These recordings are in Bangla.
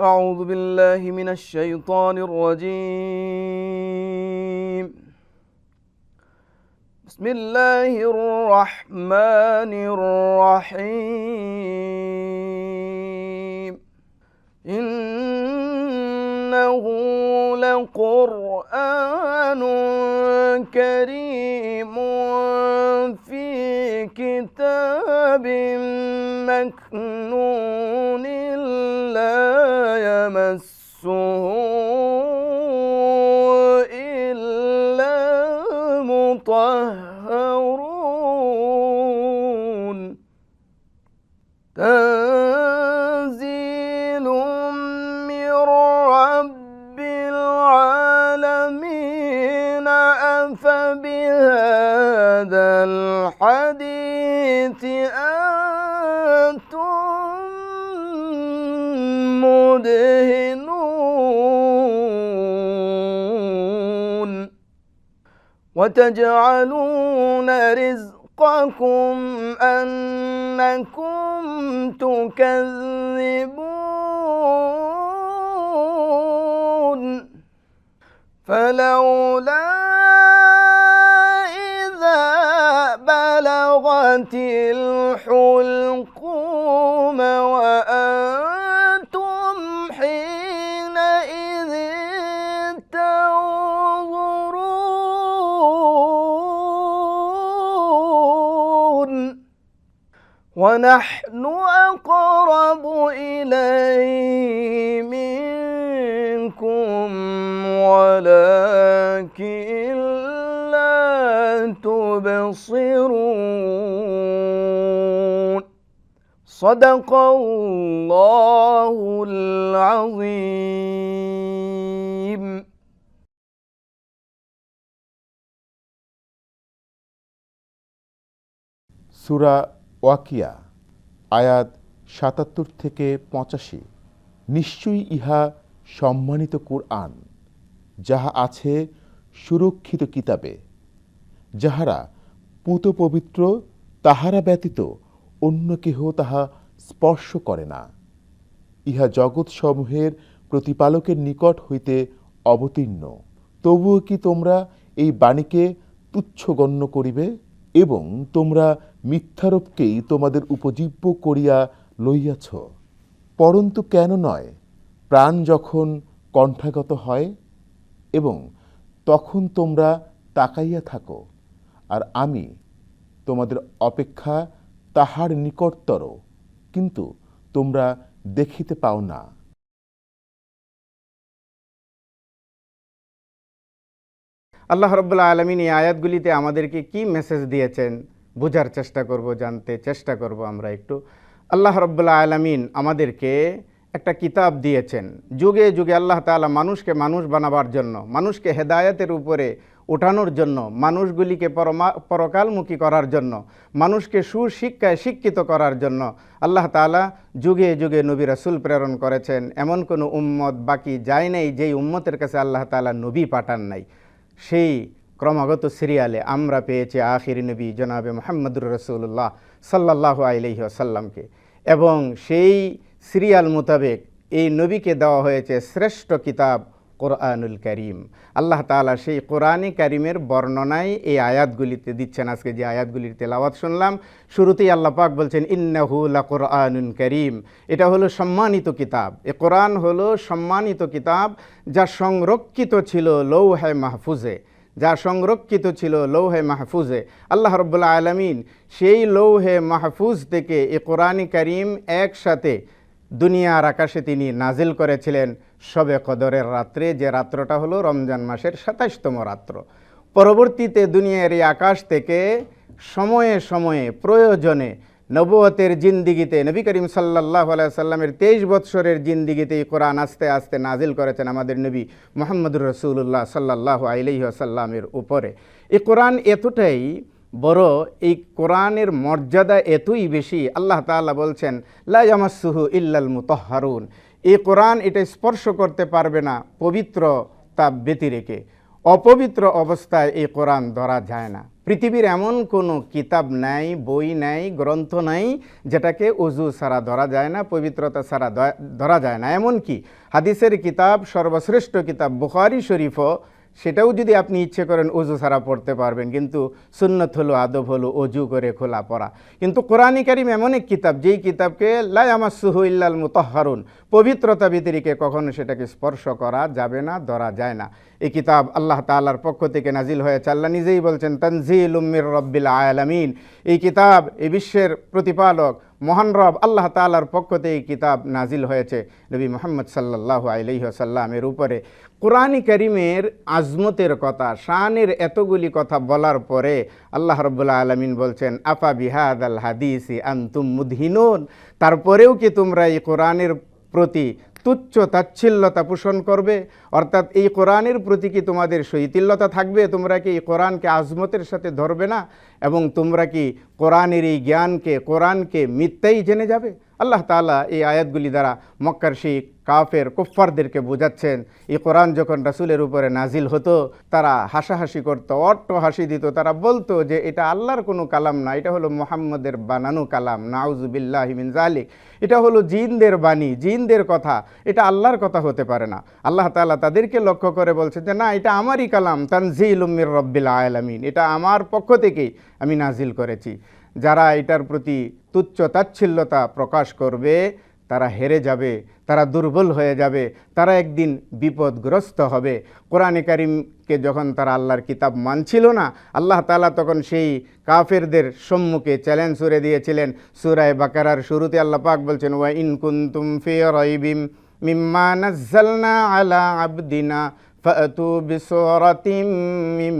أعوذ بالله من الشيطان الرجيم. بسم الله الرحمن الرحيم. إنه لقرآن كريم في كتاب مكنون. تنزيل من رب العالمين الحديث أنتم مدهنون. وتجعلون رزقكم أنكم تكذبون فلولا إذا بلغت الحلقوم ونحن أقرب إليه منكم ولكن لا تبصرون. صدق الله العظيم. সুরা ওয়াকিয়া, আয়াত সাতাত্তর থেকে পঁচাশি। নিশ্চয়ই ইহা সম্মানিত কোরআন, যাহা আছে সুরক্ষিত কিতাবে, যাহারা পুত পবিত্র তাহারা ব্যতীত অন্য কেহ তাহা স্পর্শ করে না। ইহা জগৎসমূহের প্রতিপালকের নিকট হইতে অবতীর্ণ। তবুও কি তোমরা এই বাণীকে তুচ্ছ গণ্য করিবে? এবং তোমরা মিথ্যারোপকেই তোমাদের উপজীব্য করিয়া লইয়াছ। পরন্তু কেন নয়? প্রাণ যখন কণ্ঠাগত হয় এবং তখন তোমরা তাকাইয়া থাকো, আর আমি তোমাদের অপেক্ষা তাহার নিকটতর, কিন্তু তোমরা দেখিতে পাও না। আল্লাহ রব্বুল্লা আলমিন এই আয়াতগুলিতে আমাদেরকে কি মেসেজ দিয়েছেন বোঝার চেষ্টা করব, জানতে চেষ্টা করব আমরা একটু। আল্লাহ রব্বুল্লা আলমিন আমাদেরকে একটা কিতাব দিয়েছেন। যুগে যুগে আল্লাহ তাআলা মানুষকে মানুষ বানাবার জন্য, মানুষকে হেদায়তের উপরে ওঠানোর জন্য, মানুষগুলিকে পরমা, পরকালমুখী করার জন্য, মানুষকে সুশিক্ষায় শিক্ষিত করার জন্য আল্লাহ তাআলা যুগে যুগে নবী রাসূল প্রেরণ করেছেন। এমন কোনো উম্মত বাকি যায় নাই যেই উম্মতের কাছে আল্লাহ তাআলা নবী পাঠান নাই। সেই ক্রমাগত সিরিয়ালে আমরা পেয়েছি আখির নবী জনাবে মোহাম্মদুর রসুল্লাহ সাল্লাহ আলহি আসাল্লামকে এবং সেই সিরিয়াল মোতাবেক এই নবীকে দেওয়া হয়েছে শ্রেষ্ঠ কিতাব কোরআনুল করিম। আল্লাহ তাআলা সেই কোরআনী করিমের বর্ণনায় এই আয়াতগুলিতে দিচ্ছেন। আজকে যে আয়াতগুলির তেলাওয়াত শুনলাম, শুরুতেই আল্লাহ পাক বলছেন, ইন্নাহু লা কোরআনুল করিম। এটা হলো সম্মানিত কিতাব। এ কোরআন হলো সম্মানিত কিতাব যা সংরক্ষিত ছিল লৌহে মাহফুজে। যা সংরক্ষিত ছিল লৌহে মাহফুজে। আল্লাহ রব্বুল্লা আলমিন সেই লৌহে মাহফুজ থেকে এ কোরআনী করিম একসাথে দুনিয়ার আকাশে তিনি নাজিল করেছিলেন শবে কদরের রাত্রে, যে রাত্রটা হলো রমজান মাসের সাতাশতম রাত্র। পরবর্তীতে দুনিয়ার এই আকাশ থেকে সময়ে সময়ে, প্রয়োজনে নবুয়তের জিন্দিগিতে, নবী করিম সাল্লাহ সাল্লামের তেইশ বৎসরের জিন্দিগিতে কোরআন আস্তে আস্তে নাজিল করেছেন আমাদের নবী মোহাম্মদুর রসুল্লাহ সাল্লাহ আলহি উপরে। এই কোরআন এতটাই বড়, এই কোরআনের মর্যাদা এতই বেশি, আল্লাহ তাআলা বলছেন লায়ামাসুহু ইল্লাল মুতহহারুন। এই কোরআন এটা স্পর্শ করতে পারবে না, পবিত্র তা ব্যতি রেখে। অপবিত্র অবস্থায় এই কোরআন ধরা যায় না। পৃথিবীর এমন কোনো কিতাব নাই, বই নাই, গ্রন্থ নাই, যেটাকে অজু ছাড়া ধরা যায় না, পবিত্রতা ছাড়া ধরা যায় না। এমন কি হাদিসের কিতাব, সর্বশ্রেষ্ঠ কিতাব বুখারি শরীফও সেটাও যদি আপনি ইচ্ছে করেন অজু ছাড়া পড়তে পারবেন, কিন্তু সুন্নত হলো, আদব হলো অজু করে খোলা পড়া। কিন্তু কোরআনী কারিম এমন এক কিতাব, যেই কিতাবকে লায়ামাসুহু ইল্লাল মুতাহহারুন পবিত্রতা ব্যতিরিকে কখনো সেটাকে স্পর্শ করা যাবে না, ধরা যায় না। এই কিতাব আল্লাহ তাআলার পক্ষ থেকে নাজিল হয়েছে। আল্লাহ নিজেই বলছেন তানজিল উম্মির রব্বিল আলামিন। এই কিতাব, এই বিশ্বের প্রতিপালক মহান রব আল্লাহ তালার পক্ষ থেকে কিতাব নাজিল হয়েছে। নবী মোহাম্মদ সাল্লাহ আলহিহসাল্লামের উপরে। কোরআনী করিমের আজমতের কথা, শানের এতগুলি কথা বলার পরে আল্লাহ রব্বুল্লাহ আলমিন বলছেন, আফা বিহাদ আল হাদিস আন্তুম মুদহিনুন? তারপরেও কি তোমরা এই কোরআনের প্রতি তুচ্ছ তাচ্ছিল্যতা পোষণ করবে। অর্থাৎ এই কোরআনের প্রতি কি তোমাদের শৈতিল্যতা থাকবে? তোমরা কি এই কোরআনকে আজমতের সাথে ধরবে না? এবং তোমরা কি কোরআনের এই জ্ঞানকে, কোরআনকে মিথ্যাই জেনে যাবে? আল্লাহ তাআলা এই আয়াতগুলি দ্বারা মক্কার সেই কাফের, কুফফারদেরকে বোঝাচ্ছেন। এই কোরআন যখন রাসুলের উপরে নাজিল হতো, তারা হাসাহাসি করতো, অট্ট হাসি দিত, তারা বলতো যে এটা আল্লাহর কোনো কালাম না, এটা হলো মোহাম্মদের বানানো কালাম, নাউজুবিল্লাহ মিন জালিক এটা হলো জিনদের বাণী, জিনদের কথা, এটা আল্লাহর কথা হতে পারে না। আল্লাহ তাআলা তাদেরকে লক্ষ্য করে বলছে যে, না, এটা আমারই কালাম তানজিল উম্মির রব্বিল আলামিন, এটা আমার পক্ষ থেকেই আমি নাজিল করেছি। যারা এটার প্রতি তুচ্ছ তাচ্ছিল্যতা প্রকাশ করবে, তারা হেরে যাবে, তারা দুর্বল হয়ে যাবে, তারা একদিন বিপদগ্রস্ত হবে। কোরআনে কারিমকে যখন তারা আল্লাহর কিতাব মানছিল না, আল্লাহ তালা তখন সেই কাফেরদের সম্মুখে চ্যালেঞ্জ সুরে দিয়েছিলেন। সুরায় বাকারার শুরুতে আল্লাহ পাক বলছেন, ওয়া ইনকুন্তুম ফে রইবিম ইবিম নাজ্জালনা আলা আবদিনা ফাতু বিসরাতিম মিম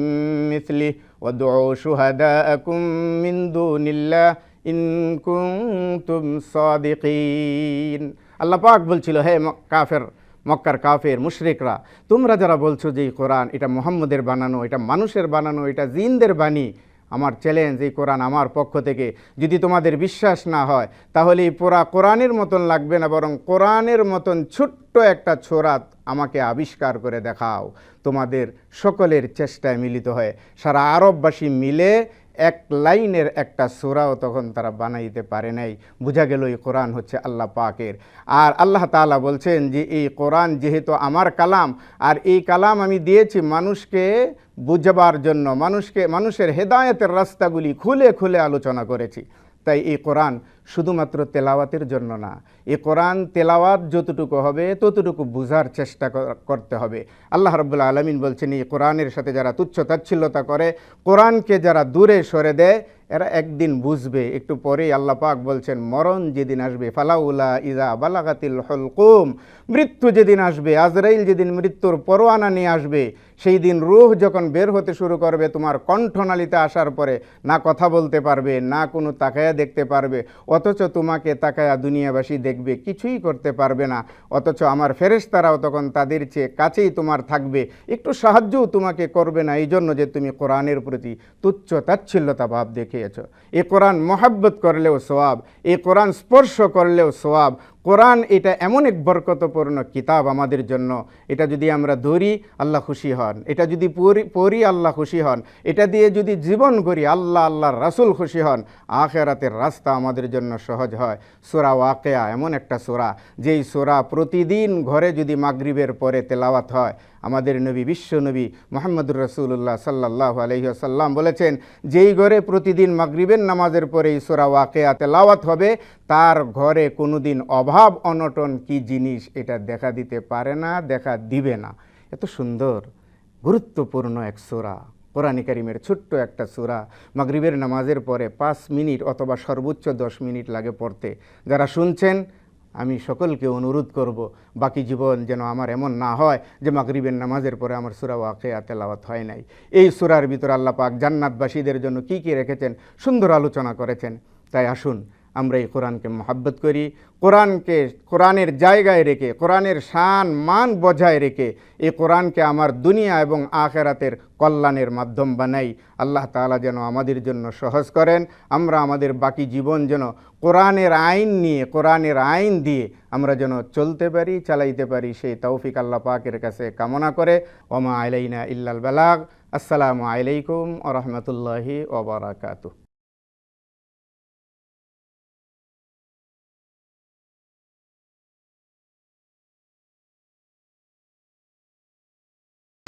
وادعوا شهداءكم من دون الله ইন কুনতুম সাদিকিন আল্লাহ পাক বলছিল হে ম- কাফের মক্কার কাফের মুশরিকরা তোমরা যারা বলছো যে এই কোরআন এটা মোহাম্মদের বানানো এটা মানুষের বানানো এটা জিনদের বাণী আমার চ্যালেঞ্জ এই কোরআন আমার পক্ষ থেকে। যদি তোমাদের বিশ্বাস না হয় তাহলে এই পুরা কোরআনের মতন লাগবে না, বরং কোরআনের মতন ছোট্ট একটা ছোরাত আমাকে আবিষ্কার করে দেখাও। তোমাদের সকলের চেষ্টায় মিলিত হয় সারা আরববাসী মিলে এক লাইনের একটা সোরাও তখন তারা বানাইতে পারে নাই। বোঝা গেল এই কোরআন হচ্ছে আল্লাহ পাকের। আর আল্লাহ তালা বলছেন যে, এই কোরআন যেহেতু আমার কালাম, আর এই কালাম আমি দিয়েছি মানুষকে বুঝবার জন্য, মানুষকে, মানুষের হেদায়তের রাস্তাগুলি খুলে খুলে আলোচনা করেছি। তাই এই কোরআন শুধুমাত্র তেলাওয়াতের জন্য না, এ কোরআন তেলাওয়াত যতটুকু হবে, ততটুকু বুঝার চেষ্টা করতে হবে। আল্লাহ রব্বুল্লা আলমিন বলছেন, এই কোরআনের সাথে যারা তুচ্ছ তাচ্ছিল্যতা করে, কোরআনকে যারা দূরে সরে দেয়, এরা একদিন বুঝবে। একটু পরেই আল্লাহ পাক বলছেন, মরণ যেদিন আসবে, ফালাউলা ইজা বালাগাতিল হলকুম, মৃত্যু যেদিন আসবে, আজরাইল যেদিন মৃত্যুর পরোয়ানা নিয়ে আসবে, সেই দিন রুহ যখন বের হতে শুরু করবে, তোমার কণ্ঠনালীতে আসার পরে না কথা বলতে পারবে, না কোনো তাকায়া দেখতে পারবে অথচ তোমাকে তাকায়া দুনিয়াবাসী দেখবে, কিছুই করতে পারবে না। অথচ আমার ফেরেশতারাও তখন তাদের চেয়ে কাছেই তোমার থাকবে। একটু সাহায্যও তোমাকে করবে না এই জন্য যে তুমি কোরআনের প্রতি তুচ্ছ তাচ্ছিল্যতা ভাব দেখিয়েছ। এ কোরআন মহাব্বত করলেও সোয়াব, এ কোরআন স্পর্শ করলেও সোয়াব কোরআন এটা এমন এক বরকতপূর্ণ কিতাব আমাদের জন্য। এটা যদি আমরা ধরি, আল্লাহ খুশি হন। এটা যদি পড়ি, আল্লাহ খুশি হন। এটা দিয়ে যদি জীবন করি আল্লাহ, আল্লাহর রাসূল খুশি হন, আখেরাতের রাস্তা আমাদের জন্য সহজ হয়। সোরা ওয়াকেয়া এমন একটা সোরা, যেই সোরা প্রতিদিন ঘরে যদি মাগরিবের পরে তেলাওয়াত হয়। আমাদের নবী, বিশ্ব নবী মোহাম্মদুর রসুল্লাহ সাল্লাহ আলহিহাসাল্লাম বলেছেন, যেই ঘরে প্রতিদিন মাগরিবের নামাজের পরে এই সোরা ওয়াকেয়া তেলাওয়াত হবে, তার ঘরে কোনোদিন অভাব অনটন কি জিনিস এটা দেখা দিতে পারে না, দেখা দিবে না। এত সুন্দর, গুরুত্বপূর্ণ এক সোরা। কোরআন ছোট্ট একটা সূরা। মাগরিবের নামাজের পরে পাঁচ মিনিট অথবা সর্বোচ্চ দশ মিনিট লাগে পড়তে। যারা শুনছেন, আমি সকলকে অনুরোধ করব, বাকি জীবন যেন আমার এমন না হয় যে মাগরিবের নামাজের পরে আমার সুরা ওয়াকে তেলাওয়াত হয় নাই। এই সুরার ভিতরে আল্লাহ পাক জান্নাতবাসীদের জন্য কি কি রেখেছেন, সুন্দর আলোচনা করেছেন। তাই আসুন আমরা এই কোরআনকে মহাব্বত করি, কোরআনকে, কোরআনের জায়গায় রেখে, কোরআনের শান, মান বজায় রেখে এই কোরআনকে আমার দুনিয়া এবং আখেরাতের কল্যাণের মাধ্যম বানাই। আল্লাহ তাআলা যেন আমাদের জন্য সহজ করেন, আমরা আমাদের বাকি জীবন যেন কোরআনের আইন নিয়ে, কোরআনের আইন দিয়ে আমরা যেন চলতে পারি, চালাইতে পারি, সেই তৌফিক আল্লাহ পাকের কাছে কামনা করে। ওমা আলাইনা ইল্লাল বালাগ। আসসালামু আলাইকুম আ রহমতুল্লাহি ওবরাকাতু